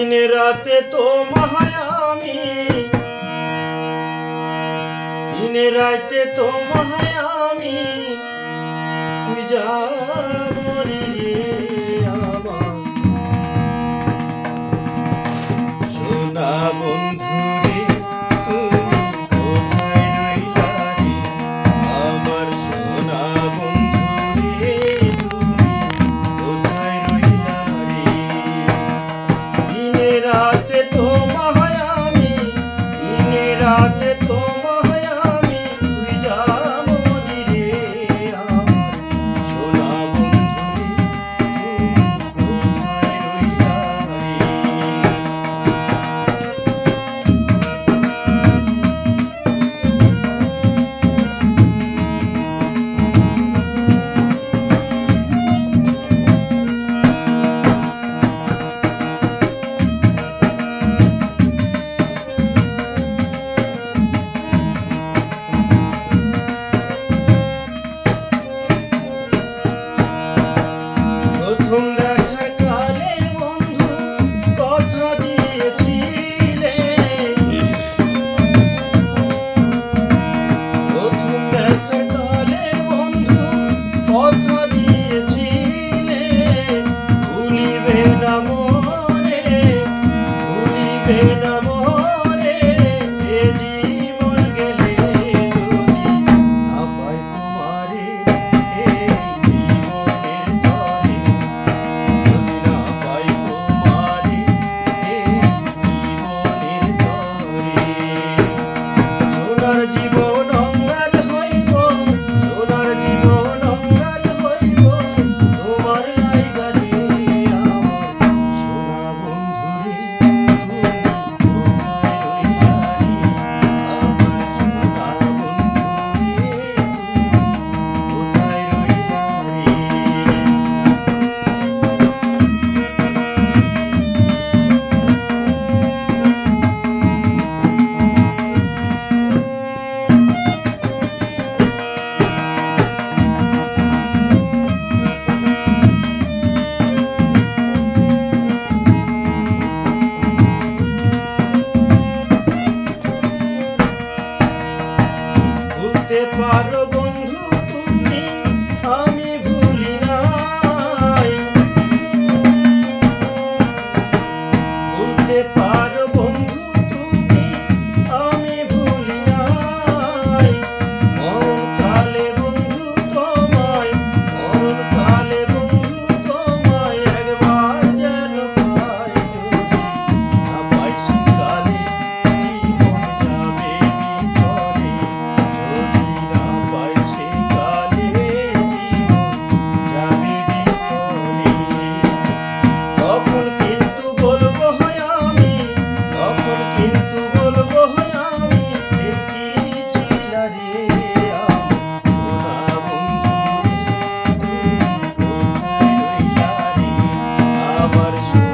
দিন রাতে তো মহায়ামি দিন রাতে তো মহায়ামি তুই যা মরিয়ে Amen. Navarro. but it's true.